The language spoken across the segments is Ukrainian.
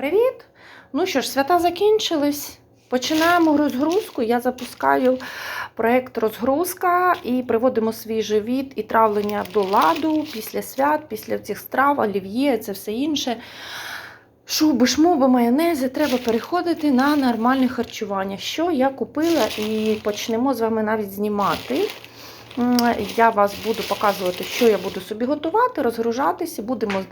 Привіт! Ну що ж, свята закінчились. Починаємо розгрузку. Я запускаю проєкт розгрузка і приводимо свій живіт і травлення до ладу після свят, після цих страв, олів'є, це все інше. Шуби, шмуби, майонези, треба переходити на нормальне харчування. Що я купила і почнемо з вами навіть знімати. Я вас буду показувати, що я буду собі готувати, розгружатися, будемо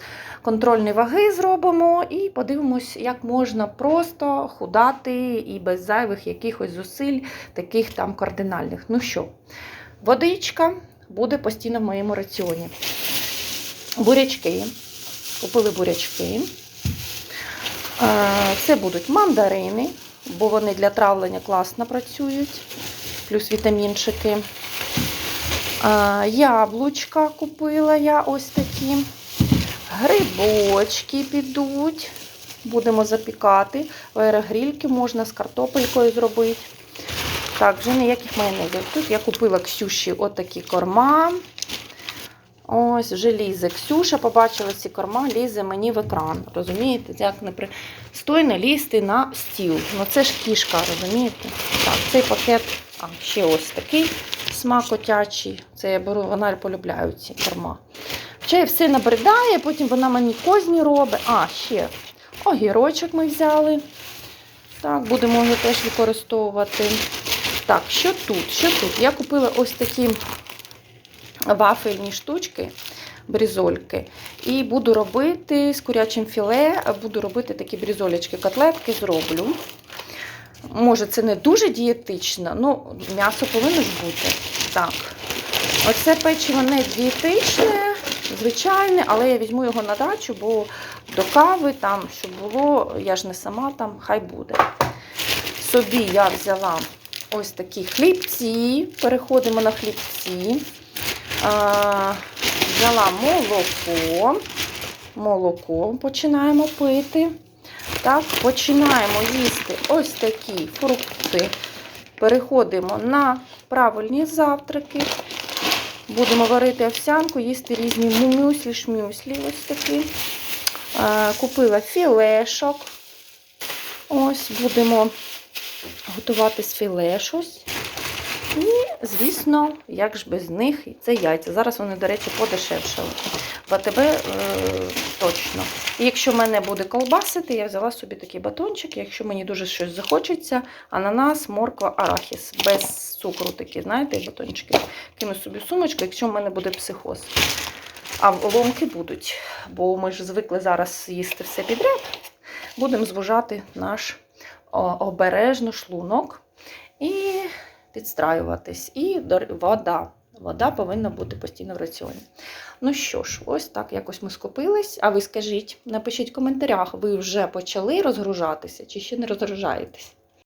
контрольні ваги зробимо і подивимось, як можна просто худати і без зайвих якихось зусиль, таких там кардинальних. Ну що, водичка буде постійно в моєму раціоні. Бурячки. Купили бурячки. Е, Це будуть мандарини, бо вони для травлення класно працюють, плюс вітамінчики. Е, Яблучка купила я ось такі. Грибочки підуть. Будемо запікати. Аерогрільки можна з картопелькою зробити. Так, вже ніяких майонезів. Тут я купила Ксюші отакі корма. Ось, вже лізе. Ксюша побачила ці корма, лізе мені в екран. Розумієте, як непристойно лізти на стіл. Ну це ж кішка, розумієте? Так, цей пакет, а ще ось такий смакотячий. Це я беру, вона полюбляю ці корма. Ще все набридає, потім вона мені козні робить. А, ще огірочок ми взяли. Так, будемо його теж використовувати. Так, що тут? Що тут? Я купила ось такі вафельні штучки, брізольки. І буду робити з курячим філе, буду робити такі брізолечки, котлетки зроблю. Може, це не дуже дієтично, але м'ясо повинно ж бути. Так. Оце печиво не дієтичне, звичайне, але я візьму його на дачу, бо до кави там, щоб було, я ж не сама там, хай буде. Собі я взяла ось такі хлібці. Переходимо на хлібці. А, взяла молоко. Молоко починаємо пити. Так, починаємо їсти ось такі фрукти. Переходимо на правильні завтраки. Будемо варити овсянку, їсти різні мюслі, шмюслі. Ось такі. Е, Купила філешок. Ось, будемо готувати з філе. І, звісно, як ж без них, це яйця. Зараз вони, до речі, подешевшали. В АТБ е, точно. І якщо мене буде колбасити, я взяла собі такий батончик. Якщо мені дуже щось захочеться, ананас, морква, арахіс. Без цукру такі, знаєте, батончики. Кину собі сумочку, якщо в мене буде психоз. А ломки будуть, бо ми ж звикли зараз їсти все підряд. Будемо звужати наш обережно шлунок і підстраюватись. І вода. Вода повинна бути постійно в раціоні. Ну що ж, ось так якось ми скупились. А ви скажіть, напишіть в коментарях, ви вже почали розгружатися чи ще не розгружаєтесь?